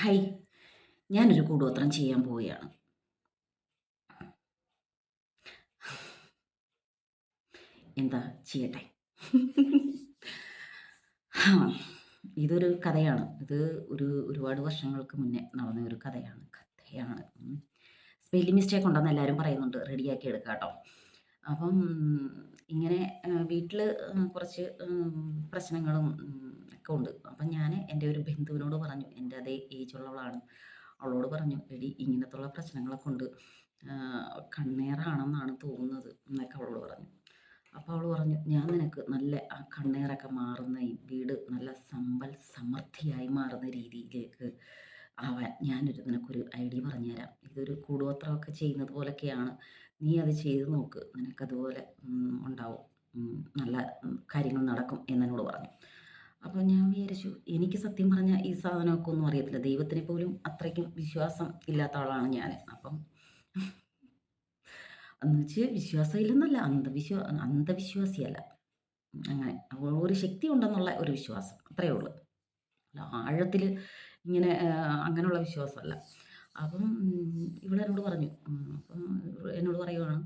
Hi ഞാനൊരു കൂടോത്രം ചെയ്യാൻ പോവുകയാണ്. എന്താ ചെയ്യട്ടെ? ഇതൊരു കഥയാണ്. ഇത് ഒരു ഒരുപാട് വർഷങ്ങൾക്ക് മുന്നേ നടന്ന ഒരു കഥയാണ്. കഥയാണ്. സ്പെല്ലിംഗ് മിസ്റ്റേക്ക് ഉണ്ടെന്ന് എല്ലാവരും പറയുന്നുണ്ട്. റെഡിയാക്കി എടുക്കാം കേട്ടോ അപ്പം ഇങ്ങനെ വീട്ടിൽ കുറച്ച് പ്രശ്നങ്ങളും ഒക്കെ ഉണ്ട്. അപ്പം ഞാൻ എന്റെ ഒരു ബന്ധുവിനോട് പറഞ്ഞു എന്റെ അതേ ഏജ് ഉള്ളവളാണ്. അവളോട് പറഞ്ഞു എടി ഇങ്ങനത്തുള്ള പ്രശ്നങ്ങളൊക്കെ ഉണ്ട്. കണ്ണേറാണെന്നാണ് തോന്നുന്നത് എന്നൊക്കെ അവളോട് പറഞ്ഞു. അപ്പോൾ അവൾ പറഞ്ഞു ഞാൻ നിനക്ക് നല്ല ആ കണ്ണേറൊക്കെ മാറുന്ന വീട് നല്ല സമ്പൽ സമൃദ്ധിയായി മാറുന്ന രീതിയിലേക്ക് ആവാൻ ഞാനൊരു നിനക്കൊരു ഐഡിയ പറഞ്ഞുതരാം. ഇതൊരു കൂടുപത്രമൊക്കെ ചെയ്യുന്നത് പോലൊക്കെയാണ്. നീ അത് ചെയ്ത് നോക്ക്. നിനക്കതുപോലെ ഉണ്ടാവും. നല്ല കാര്യങ്ങൾ നടക്കും എന്നോട് പറഞ്ഞു. അപ്പോൾ ഞാൻ വിചാരിച്ചു എനിക്ക് സത്യം പറഞ്ഞാൽ ഈ സാധനമൊക്കെ ഒന്നും അറിയത്തില്ല. ദൈവത്തിനെ പോലും അത്രയ്ക്കും വിശ്വാസം ഇല്ലാത്ത ആളാണ് ഞാൻ അപ്പം എന്ന് വെച്ച് വിശ്വാസം ഇല്ലെന്നല്ല അന്ധവിശ്വാ അന്ധവിശ്വാസിയല്ല. അങ്ങനെ. ഒരു ശക്തി ഉണ്ടെന്നുള്ള ഒരു വിശ്വാസം. അത്രയേ ഉള്ളൂ. ആഴത്തിൽ ഇങ്ങനെ അങ്ങനെയുള്ള വിശ്വാസമല്ല. അപ്പം ഇവിടെ എന്നോട് പറഞ്ഞു അപ്പം എന്നോട് പറയുവാണ്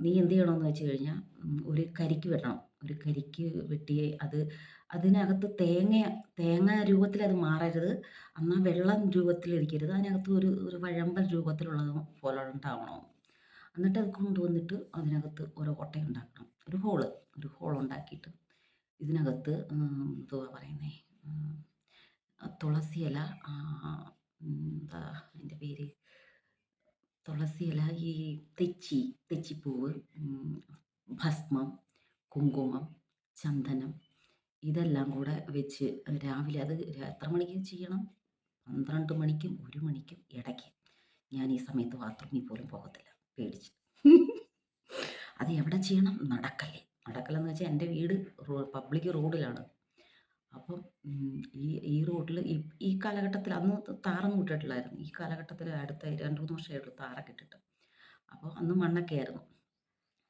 നീ എന്ത് ചെയ്യണമെന്ന് വെച്ച് കഴിഞ്ഞാൽ ഒരു കരിക്ക് വെട്ടണം. ഒരു കരിക്ക് വെട്ടി അത് അതിനകത്ത് തേങ്ങ തേങ്ങ രൂപത്തിൽ അത് മാറരുത്. എന്നാൽ വെള്ളം രൂപത്തിലിരിക്കരുത് അതിനകത്ത് ഒരു ഒരു വഴമ്പൽ രൂപത്തിലുള്ളത് പോലെ ഉണ്ടാവണം. എന്നിട്ട് അത് കൊണ്ടുവന്നിട്ട് അതിനകത്ത് ഒരു ഉണ്ടാക്കണം. ഒരു ഹോൾ ഒരു ഹോൾ ഉണ്ടാക്കിയിട്ട് ഇതിനകത്ത് എന്തുവാ പറയുന്നേ? തുളസി ഇല ആ, ഉം, എന്താ അതിന്റെ പേര് തുളസി ഇല ഈ തെച്ചി തെച്ചിപ്പൂവ് ഭസ്മം കുങ്കുമം ചന്ദനം ഇതെല്ലാം കൂടെ വെച്ച് രാവിലെ അത് എത്ര മണിക്ക് ചെയ്യണം? പന്ത്രണ്ട് മണിക്കും ഒരു മണിക്കും ഇടയ്ക്ക്. ഞാൻ ഈ സമയത്ത് ബാത്റൂമിൽ പോലും പോകത്തില്ല പേടിച്ച്. അത് എവിടെ ചെയ്യണം? നടക്കല്ലേ നടക്കലെന്ന് വെച്ചാൽ എന്റെ വീട് പബ്ലിക് റോഡിലാണ്. അപ്പം ഈ ഈ റോഡിൽ ഈ ഈ കാലഘട്ടത്തിൽ അന്ന് താറൊന്നും ഇട്ടിട്ടില്ലായിരുന്നു. ഈ കാലഘട്ടത്തിൽ അടുത്ത രണ്ട് മൂന്ന് വർഷമായിട്ടുള്ളൂ താറൊക്കെ ഇട്ടിട്ട്. അപ്പോൾ അന്ന് മണ്ണൊക്കെ ആയിരുന്നു.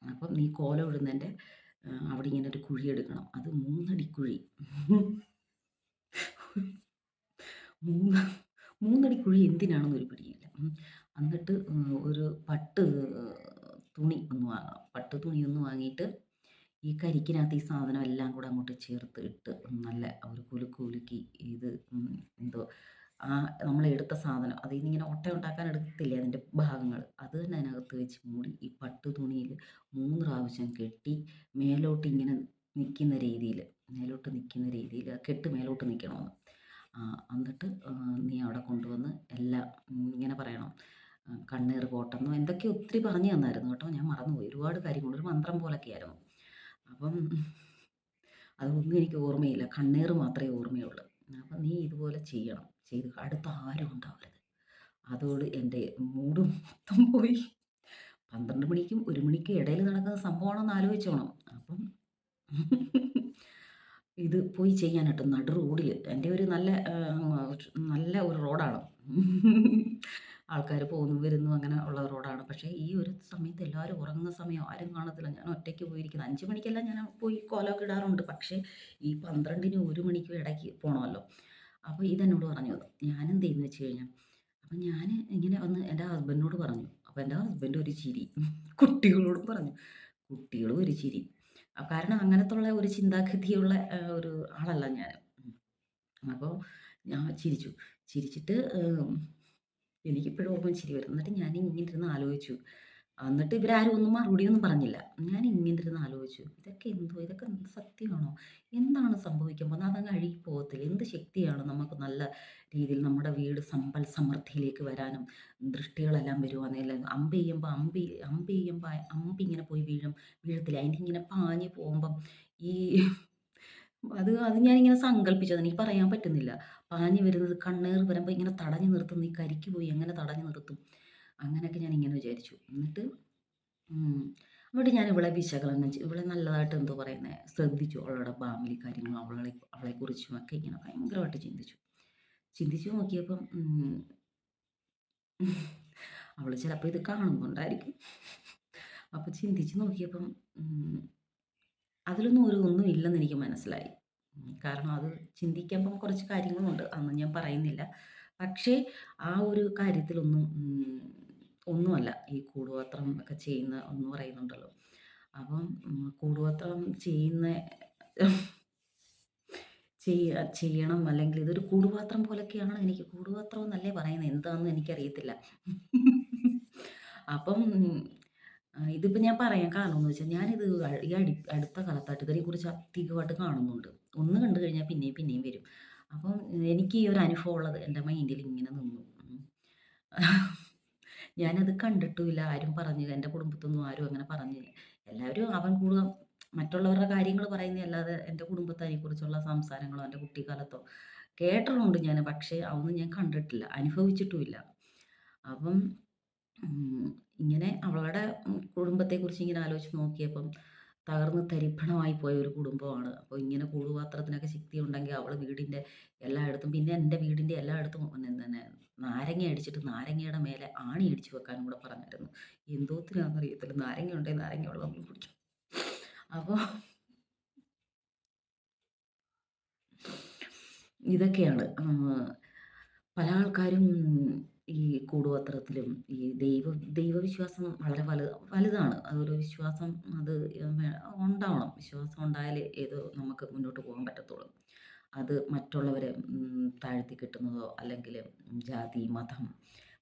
അപ്പം നീ കോലം ഇടുന്നതിന്റെ അവിടെ ഇങ്ങനെ ഒരു കുഴി എടുക്കണം. അത് മൂന്നടി കുഴി. മൂന്ന് മൂന്നടി കുഴി എന്തിനാണെന്ന് ഒരു പിടിയില്ല. എന്നിട്ട് ഒരു പട്ട് തുണി ഒന്ന് വാങ്ങണം. പട്ട് തുണി ഒന്ന് വാങ്ങിയിട്ട് ഈ കരിക്കിനകത്ത് ഈ സാധനം എല്ലാം കൂടെ അങ്ങോട്ട് ചേർത്ത് ഇട്ട് നല്ല ഒരു കുലുക്കുലുക്കി ഇത് എന്തോ ആ നമ്മൾ എടുത്ത സാധനം. അതിൽ നിന്ന് ഇങ്ങനെ ഒട്ട ഉണ്ടാക്കാൻ എടുത്തില്ലേ അതിന്റെ ഭാഗങ്ങൾ? അത് തന്നെ അതിനകത്ത് വെച്ച് മൂടി ഈ പട്ട് തുണിയിൽ മൂന്ന് പ്രാവശ്യം കെട്ടി മേലോട്ട് ഇങ്ങനെ നിൽക്കുന്ന രീതിയിൽ മേലോട്ട് നിൽക്കുന്ന രീതിയിൽ കെട്ട് മേലോട്ട് നിൽക്കണമെന്ന്. എന്നിട്ട് നീ അവിടെ കൊണ്ടുവന്ന് എല്ലാം ഇങ്ങനെ പറയണം. കണ്ണീർ പോട്ടെന്നോ. എന്തൊക്കെ ഒത്തിരി പറഞ്ഞു തന്നായിരുന്നു കേട്ടോ. ഞാൻ മറന്നുപോയി. ഒരുപാട് കാര്യങ്ങൾ. ഒരു മന്ത്രം പോലൊക്കെ ആയിരുന്നു അപ്പം അതൊന്നും എനിക്ക് ഓർമ്മയില്ല. കണ്ണീർ മാത്രമേ ഓർമ്മയുള്ളൂ. അപ്പം നീ ഇതുപോലെ ചെയ്യണം. ചെയ്ത് അടുത്ത ആരും ഉണ്ടാവരുത്. അതോട് എന്റെ മൂഡ് മൊത്തം പോയി. പന്ത്രണ്ട് മണിക്കും ഒരു മണിക്കും ഇടയിൽ നടക്കുന്ന സംഭവമാണെന്ന് ആലോചിച്ചോണം അപ്പം ഇത് പോയി ചെയ്യാനായിട്ട് നടു റോഡിൽ എന്റെ ഒരു നല്ല നല്ല ഒരു റോഡാണ്. ആൾക്കാർ പോകുന്നു വരുന്നു അങ്ങനെ ഉള്ള റോഡാണ്. പക്ഷേ ഈ ഒരു സമയത്ത് എല്ലാവരും ഉറങ്ങുന്ന സമയം ആരും കാണത്തില്ല. ഞാൻ ഒറ്റയ്ക്ക് പോയിരിക്കുന്നത് അഞ്ച് മണിക്കെല്ലാം ഞാൻ പോയി കോലമൊക്കെ ഇടാറുണ്ട്. പക്ഷേ ഈ പന്ത്രണ്ടിനും ഒരു മണിക്കും ഇടയ്ക്ക് പോകണമല്ലോ അപ്പോൾ ഇതെന്നോട് പറഞ്ഞു. ഞാനെന്ത് ചെയ്യുന്നു വെച്ച് കഴിഞ്ഞാൽ അപ്പം ഞാൻ ഇങ്ങനെ വന്ന് എന്റെ ഹസ്ബൻഡിനോട് പറഞ്ഞു. അപ്പോൾ എന്റെ ഹസ്ബൻഡ് ഒരു ചിരി. കുട്ടികളോടും പറഞ്ഞു. കുട്ടികളും ഒരു ചിരി. കാരണം അങ്ങനത്തുള്ള ഒരു ചിന്താഗതിയുള്ള ഒരു ആളല്ല ഞാൻ അപ്പോൾ ഞാൻ ചിരിച്ചു. ചിരിച്ചിട്ട് എനിക്കിപ്പോഴും ഓർമ്മ ചിരി വരും. എന്നിട്ട് ഞാൻ ഇങ്ങനെ ഇരുന്ന് ആലോചിച്ചു. എന്നിട്ട് ഇവരാരും ഒന്നും മറുപടിയൊന്നും പറഞ്ഞില്ല. ഞാൻ ഇങ്ങനെ ഇരുന്ന് ആലോചിച്ചു. ഇതൊക്കെ എന്തോ ഇതൊക്കെ സത്യമാണോ? എന്താണ് സംഭവിക്കാൻ പോകുന്നത്? അതങ്ങ് അഴുകി പോകത്തില്ല? എന്ത് ശക്തിയാണ് നമുക്ക് നല്ല രീതിയിൽ നമ്മുടെ വീട് സമ്പൽ സമൃദ്ധിയിലേക്ക് വരാനും ദൃഷ്ടികളെല്ലാം വരുവാന്നല്ല അമ്പ് ചെയ്യുമ്പോൾ അമ്പി അമ്പ് ചെയ്യുമ്പോൾ അമ്പ് ഇങ്ങനെ പോയി വീഴും വീഴത്തില്ല. അതിന്റെ ഇങ്ങനെ പാഞ്ഞ് പോകുമ്പം ഈ അത് അത് ഞാനിങ്ങനെ സങ്കല്പിച്ചത് എനിക്ക് പറയാൻ പറ്റുന്നില്ല. പാഞ്ഞു വരുന്നത് കണ്ണേർ വരുമ്പോൾ ഇങ്ങനെ തടഞ്ഞു നിർത്തും ഈ കരിക്ക് പോയി അങ്ങനെ തടഞ്ഞു നിർത്തും. അങ്ങനെയൊക്കെ ഞാൻ ഇങ്ങനെ വിചാരിച്ചു. എന്നിട്ട് അവിടെ ഞാൻ ഇവളെ വിശകലനം ഇവളെ നല്ലതായിട്ട് എന്തോ പറയുന്നത് ശ്രദ്ധിച്ചു അവളുടെ ഫാമിലി കാര്യങ്ങൾ അവളെ അവളെക്കുറിച്ചും ഒക്കെ ഇങ്ങനെ ഭയങ്കരമായിട്ട് ചിന്തിച്ചു. ചിന്തിച്ചു നോക്കിയപ്പം അവൾ ചിലപ്പോൾ ഇത് കാണുന്നുണ്ടായിരിക്കും അപ്പോൾ ചിന്തിച്ച് നോക്കിയപ്പം അതിലൊന്നും ഒരു ഒന്നും ഇല്ലെന്ന് എനിക്ക് മനസ്സിലായി കാരണം അത് ചിന്തിക്കുമ്പം കുറച്ച് കാര്യങ്ങളുണ്ട്. അതൊന്നും ഞാൻ പറയുന്നില്ല. പക്ഷേ ആ ഒരു കാര്യത്തിലൊന്നും ഒന്നുമല്ല ഈ കൂടുപത്രം ഒക്കെ ചെയ്യുന്ന എന്ന് പറയുന്നുണ്ടല്ലോ. അപ്പം കൂടുപത്രം ചെയ്യുന്ന ചെയ്യ ചെയ്യണം അല്ലെങ്കിൽ ഇതൊരു കൂടുപാത്രം പോലൊക്കെയാണ് എനിക്ക് കൂടുപാത്രം എന്നല്ലേ പറയുന്നത്. എന്താണെന്ന് എനിക്കറിയത്തില്ല. അപ്പം ആഹ് ഇതിപ്പോ ഞാൻ പറയാൻ കാരണം എന്ന് വെച്ചാൽ ഞാനിത് ഈ അടി അടുത്ത കാലത്തായിട്ട് ഇതിനെക്കുറിച്ച് അധികമായിട്ട് കാണുന്നുണ്ട്. ഒന്ന് കണ്ടു കഴിഞ്ഞാൽ പിന്നെയും പിന്നെയും വരും. അപ്പം എനിക്ക് ഈ ഒരു അനുഭവം ഉള്ളത് എന്റെ മൈൻഡിൽ ഇങ്ങനെ നിന്നു. ഞാനത് കണ്ടിട്ടുമില്ല. ആരും പറഞ്ഞു എന്റെ കുടുംബത്തൊന്നും ആരും അങ്ങനെ പറഞ്ഞില്ല. എല്ലാവരും അവൻ കൂടുതൽ മറ്റുള്ളവരുടെ കാര്യങ്ങൾ പറയുന്നതല്ലാതെ എന്റെ കുടുംബത്തെ അതിനെക്കുറിച്ചുള്ള സംസാരങ്ങളോ എന്റെ കുട്ടിക്കാലത്തോ കേട്ടിട്ടുണ്ട് ഞാൻ. പക്ഷേ അതൊന്നും ഞാൻ കണ്ടിട്ടില്ല. അനുഭവിച്ചിട്ടുമില്ല. അപ്പം ഇങ്ങനെ അവളുടെ കുടുംബത്തെ കുടുംബത്തെക്കുറിച്ച് ഇങ്ങനെ ആലോചിച്ച് നോക്കിയപ്പം തകർന്ന് തരിപ്പണമായി പോയ ഒരു കുടുംബമാണ്. അപ്പോൾ ഇങ്ങനെ കൂടുപാത്രത്തിനൊക്കെ ശക്തിയുണ്ടെങ്കിൽ അവൾ വീടിന്റെ എല്ലായിടത്തും പിന്നെ എന്റെ വീടിന്റെ എല്ലായിടത്തും തന്നെ നാരങ്ങ അടിച്ചിട്ട് നാരങ്ങയുടെ മേലെ ആണി അടിച്ചു വെക്കാനും കൂടെ പറഞ്ഞായിരുന്നു. എന്തോത്തിനാന്നറിയത്തില്ല. നാരങ്ങ ഉണ്ടെങ്കിൽ നാരങ്ങ വെള്ളം കുടിച്ചു അപ്പോൾ ഇതൊക്കെയാണ്. പല ആൾക്കാരും ഈ കൂടുപത്രത്തിലും ഈ ദൈവ ദൈവവിശ്വാസം വളരെ വലു വലുതാണ്. അതൊരു വിശ്വാസം അത് ഉണ്ടാവണം. വിശ്വാസം ഉണ്ടായാലേ ഏത് നമുക്ക് മുന്നോട്ട് പോകാൻ പറ്റത്തുള്ളൂ. അത് മറ്റുള്ളവരെ താഴ്ത്തി കിട്ടുന്നതോ അല്ലെങ്കിൽ ജാതി, മതം,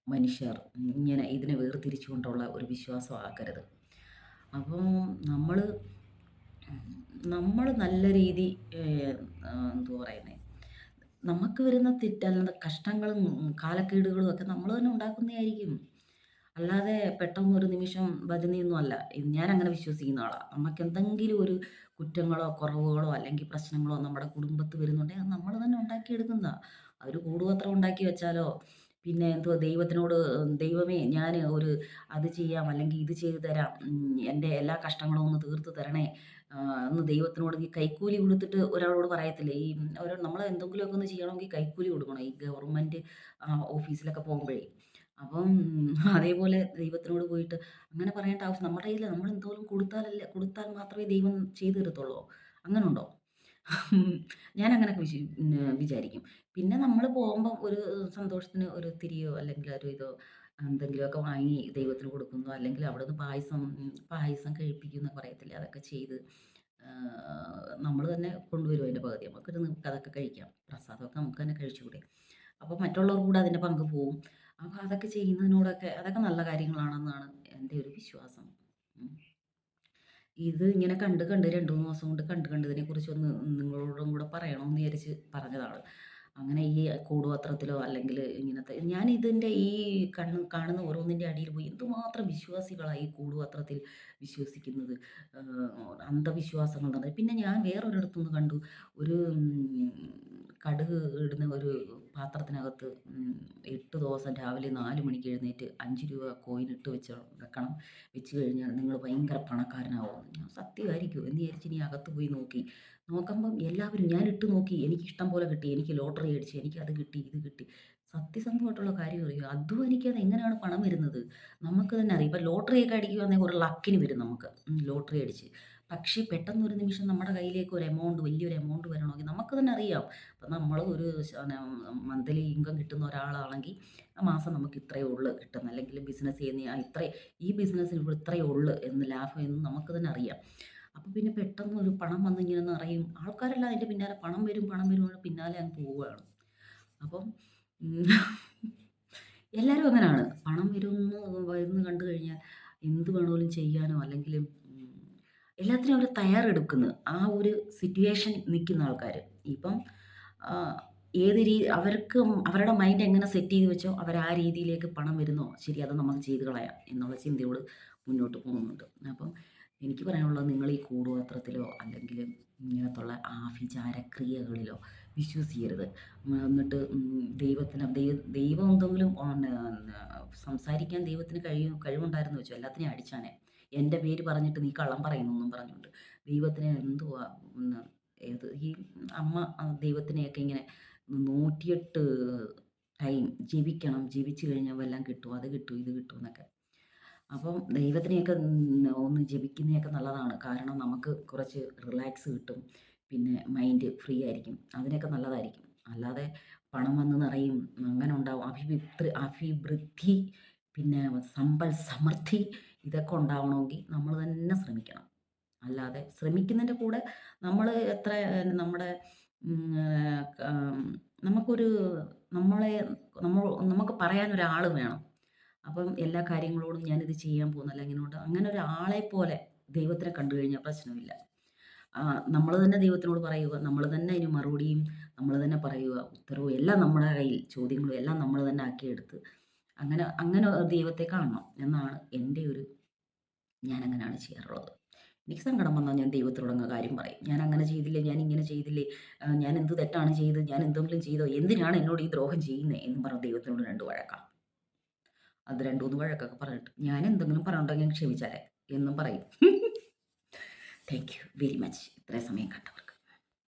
മനുഷ്യർ ഇങ്ങനെ ഇതിനെ വേർതിരിച്ചുകൊണ്ടുള്ള ഒരു വിശ്വാസം ആക്കരുത്. അപ്പോൾ നമ്മൾ നമ്മൾ നല്ല രീതി എന്തുവാ പറയുന്നേ നമുക്ക് വരുന്ന തെറ്റ് കഷ്ടങ്ങളും കാലക്കേടുകളും ഒക്കെ നമ്മൾ തന്നെ ഉണ്ടാക്കുന്നതായിരിക്കും. അല്ലാതെ പെട്ടെന്ന് ഒരു നിമിഷം ഭജനയൊന്നും അല്ല. ഞാൻ അങ്ങനെ വിശ്വസിക്കുന്ന ആളാണ് നമുക്ക് എന്തെങ്കിലും ഒരു കുറ്റങ്ങളോ, കുറവുകളോ അല്ലെങ്കിൽ പ്രശ്നങ്ങളോ നമ്മുടെ കുടുംബത്ത് വരുന്നുണ്ടെങ്കിൽ അത് നമ്മൾ തന്നെ ഉണ്ടാക്കിയെടുക്കുന്നതാണ് അവർ കൂടുപത്രം ഉണ്ടാക്കി വെച്ചാലോ, പിന്നെ എന്തോ ദൈവത്തിനോട് ദൈവമേ ഞാൻ ഒരു അത് ചെയ്യാം അല്ലെങ്കിൽ ഇത് ചെയ്തു തരാം. എന്റെ എല്ലാ കഷ്ടങ്ങളും ഒന്ന് തീർത്ത് തരണേ. എന്ന് ദൈവത്തിനോട് ഈ കൈക്കൂലി കൊടുത്തിട്ട് ഒരാളോട് പറയത്തില്ല? ഈ ഒരു നമ്മൾ എന്തെങ്കിലുമൊക്കെ ഒന്ന് ചെയ്യണമെങ്കിൽ കൈക്കൂലി കൊടുക്കണം. ഈ ഗവൺമെന്റ് ഓഫീസിലൊക്കെ പോകുമ്പോഴേ. അപ്പം അതേപോലെ ദൈവത്തിനോട് പോയിട്ട് അങ്ങനെ പറയേണ്ട ആവശ്യം നമ്മുടെ കയ്യിൽ നമ്മൾ എന്തോലും കൊടുത്താലല്ലേ കൊടുത്താൽ മാത്രമേ ദൈവം ചെയ്തു തരത്തുള്ളൂ. അങ്ങനെയുണ്ടോ ഞാൻ അങ്ങനെയൊക്കെ വിശ വിചാരിക്കും. പിന്നെ നമ്മൾ പോകുമ്പോൾ ഒരു സന്തോഷത്തിന് ഒരു തിരിയോ അല്ലെങ്കിൽ ഒരു ഇതോ എന്തെങ്കിലുമൊക്കെ വാങ്ങി ദൈവത്തിന് കൊടുക്കുന്നു. അല്ലെങ്കിൽ അവിടെ നിന്ന് പായസം പായസം കഴിപ്പിക്കുന്ന പറയത്തില്ല അതൊക്കെ ചെയ്ത് നമ്മൾ തന്നെ കൊണ്ടുവരും അതിന്റെ പകുതി. നമുക്ക് അതൊക്കെ കഴിക്കാം. പ്രസാദമൊക്കെ നമുക്ക് തന്നെ കഴിച്ചുകൂടെ? അപ്പോൾ മറ്റുള്ളവർ കൂടെ അതിന്റെ പങ്ക് പോവും. അപ്പോൾ അതൊക്കെ ചെയ്യുന്നതിനോടൊക്കെ അതൊക്കെ നല്ല കാര്യങ്ങളാണെന്നാണ് എന്റെ ഒരു വിശ്വാസം. ഇത് ഇങ്ങനെ കണ്ട് കണ്ട് 2, 3 ദിവസം കൊണ്ട് കണ്ട് കണ്ട് ഇതിനെക്കുറിച്ചൊന്ന് നിങ്ങളോടും കൂടെ പറയണമെന്ന് വിചാരിച്ച് പറഞ്ഞതാണ്. അങ്ങനെ ഈ കൂടുപത്രത്തിലോ അല്ലെങ്കിൽ ഇങ്ങനത്തെ ഞാൻ ഇതിന്റെ ഈ കണ്ണ് കാണുന്ന ഓരോന്നിന്റെ അടിയിൽ പോയി എന്തുമാത്രം വിശ്വാസികളായി ഈ കൂടുപത്രത്തിൽ വിശ്വസിക്കുന്നത്. അന്ധവിശ്വാസങ്ങൾ അന്ധവിശ്വാസങ്ങളുണ്ട്. പിന്നെ ഞാൻ വേറൊരിടത്തുനിന്ന് കണ്ടു. ഒരു കടുക് ഇടുന്ന ഒരു പാത്രത്തിനകത്ത് എട്ട് 8 ദിവസം രാവിലെ നാല് മണിക്ക് എഴുന്നേറ്റ് അഞ്ച് രൂപ കോയിൻ ഇട്ട് വെച്ച് വെക്കണം. വെച്ച് കഴിഞ്ഞാൽ നിങ്ങൾ ഭയങ്കര പണക്കാരനാവുമെന്ന്. ഞാൻ സത്യമായിരിക്കും എന്ന് വിചാരിച്ച് ഇനി അകത്ത് പോയി നോക്കി. നോക്കുമ്പം എല്ലാവരും ഞാൻ ഇട്ട് നോക്കി. എനിക്ക് ഇഷ്ടം പോലെ കിട്ടി. എനിക്ക് ലോട്ടറി അടിച്ചു എനിക്ക് അത് കിട്ടി, ഇത് കിട്ടി. സത്യസന്ധമായിട്ടുള്ള കാര്യം അറിയോ? അധ്വാനിക്കാതെ എങ്ങനെയാണ് പണം വരുന്നത്? നമുക്ക് തന്നെ അറിയാം. ഇപ്പം ലോട്ടറിയൊക്കെ അടിക്കുകയാണെങ്കിൽ ഒരു ലക്കിന് വരും നമുക്ക്. ലോട്ടറി അടിച്ച്. പക്ഷേ പെട്ടെന്ന് ഒരു നിമിഷം നമ്മുടെ കയ്യിലേക്ക് ഒരു എമൗണ്ട് വലിയൊരു എമൗണ്ട് വരണമെങ്കിൽ നമുക്ക് തന്നെ അറിയാം. അപ്പം നമ്മൾ ഒരു മന്ത്ലി ഇൻകം കിട്ടുന്ന ഒരാളാണെങ്കിൽ ആ മാസം നമുക്ക് ഇത്രയേ ഉള്ളൂ കിട്ടുന്നത്. അല്ലെങ്കിൽ ബിസിനസ് ചെയ്യുന്ന ആ ഇത്രയും ഈ ബിസിനസ്സിന് ഇപ്പോൾ ഇത്രയേ ഉള്ളൂ എന്ന് ലാഭം എന്ന് നമുക്ക് തന്നെ അറിയാം. അപ്പോൾ പിന്നെ പെട്ടെന്ന് ഒരു പണം വന്ന് ഇങ്ങനെ നിറയും. ആൾക്കാരെല്ലാം അതിന്റെ പിന്നാലെ പണം വരും, പണം വരും പിന്നാലെ അങ്ങ് പോവുകയാണ്. അപ്പം എല്ലാവരും അങ്ങനാണ്. പണം വരുന്നു വരുന്നത് കണ്ടു കഴിഞ്ഞാൽ എന്ത് വേണമെങ്കിലും ചെയ്യാനോ അല്ലെങ്കിൽ എല്ലാത്തിനും അവർ തയ്യാറെടുക്കുന്നത് ആ ഒരു സിറ്റുവേഷൻ നിൽക്കുന്ന ആൾക്കാർ ഇപ്പം ഏത് രീതി അവർക്ക് അവരുടെ മൈൻഡ് എങ്ങനെ സെറ്റ് ചെയ്ത് വെച്ചോ അവർ ആ രീതിയിലേക്ക് പണം വരുന്നോ ശരി അത് നമുക്ക് ചെയ്ത് കളയാം എന്നുള്ള ചിന്തയോട് മുന്നോട്ട് പോകുന്നുണ്ട്. അപ്പം എനിക്ക് പറയാനുള്ളത് നിങ്ങൾ ഈ കൂടുപത്രത്തിലോ അല്ലെങ്കിൽ ഇങ്ങനത്തുള്ള ആഭിചാരക്രിയകളിലോ വിശ്വസിക്കരുത്. എന്നിട്ട് ദൈവത്തിന് ദൈവ ദൈവം എന്തെങ്കിലും സംസാരിക്കാൻ ദൈവത്തിന് കഴിയും കഴിവുണ്ടായിരുന്നു വെച്ചു എല്ലാത്തിനെയും അടിച്ചാനെ. എന്റെ പേര് പറഞ്ഞിട്ട് നീ കള്ളം പറയുന്നു എന്നും പറഞ്ഞുകൊണ്ട്. ദൈവത്തിന് എന്തുവാ ഏത് ഈ അമ്മ ദൈവത്തിനെയൊക്കെ ഇങ്ങനെ 108 ടൈം ജീവിക്കണം ജീവിച്ചു കഴിഞ്ഞാൽ എല്ലാം കിട്ടും. അത് കിട്ടും, ഇത് കിട്ടും എന്നൊക്കെ. അപ്പം ദൈവത്തിനെയൊക്കെ ഒന്ന് ജപിക്കുന്നതൊക്കെ നല്ലതാണ്. കാരണം നമുക്ക് കുറച്ച് റിലാക്സ് കിട്ടും. പിന്നെ മൈൻഡ് ഫ്രീ ആയിരിക്കും. അതിനൊക്കെ നല്ലതായിരിക്കും. അല്ലാതെ പണം വന്ന് നിറയും അങ്ങനെ ഉണ്ടാവും. അഭിവൃദ്ധി അഭിവൃദ്ധി പിന്നെ സമ്പൽ സമൃദ്ധി ഇതൊക്കെ ഉണ്ടാവണമെങ്കിൽ നമ്മൾ തന്നെ ശ്രമിക്കണം. അല്ലാതെ ശ്രമിക്കുന്നതിന്റെ കൂടെ നമ്മൾ എത്ര നമ്മുടെ നമുക്കൊരു നമ്മളെ നമ്മൾ നമുക്ക് പറയാൻ വേണം. അപ്പം എല്ലാ കാര്യങ്ങളോടും ഞാനിത് ചെയ്യാൻ പോകുന്നല്ല ഇങ്ങനോട്ട് അങ്ങനെ ഒരാളെ പോലെ ദൈവത്തിനെ കണ്ടു കഴിഞ്ഞാൽ പ്രശ്നമില്ല. നമ്മൾ തന്നെ ദൈവത്തിനോട് പറയുക. നമ്മൾ തന്നെ അതിന് മറുപടിയും നമ്മൾ തന്നെ പറയുക. ഉത്തരവും എല്ലാം നമ്മുടെ കയ്യിൽ ചോദ്യങ്ങളും എല്ലാം നമ്മൾ തന്നെ ആക്കിയെടുത്ത് അങ്ങനെ അങ്ങനെ ദൈവത്തെ കാണണം എന്നാണ് എന്റെ ഒരു ഞാൻ അങ്ങനെയാണ് ചെയ്യാറുള്ളത്. എനിക്ക് സങ്കടം വന്നാൽ ഞാൻ ദൈവത്തോട് അങ്ങ് കാര്യം പറയും. ഞാൻ അങ്ങനെ ചെയ്തില്ലേ? ഞാൻ ഇങ്ങനെ ചെയ്തില്ലേ? ഞാൻ എന്ത് തെറ്റാണ് ചെയ്തത്? ഞാൻ എന്തെങ്കിലും ചെയ്തോ? എന്തിനാണ് എന്നോട് ഈ ദ്രോഹം ചെയ്യുന്നത് എന്ന് പറഞ്ഞ് ദൈവത്തിനോട് രണ്ട് വഴക്കാം അത് രണ്ടു മൂന്ന് വഴക്കൊക്കെ പറഞ്ഞിട്ട് ഞാൻ എന്തെങ്കിലും പറഞ്ഞിട്ടുണ്ടെങ്കിൽ ക്ഷമിച്ചാലേ എന്നും പറയും. താങ്ക് യു വെരി മച്ച് ഇത്രയും സമയം കണ്ടവർ.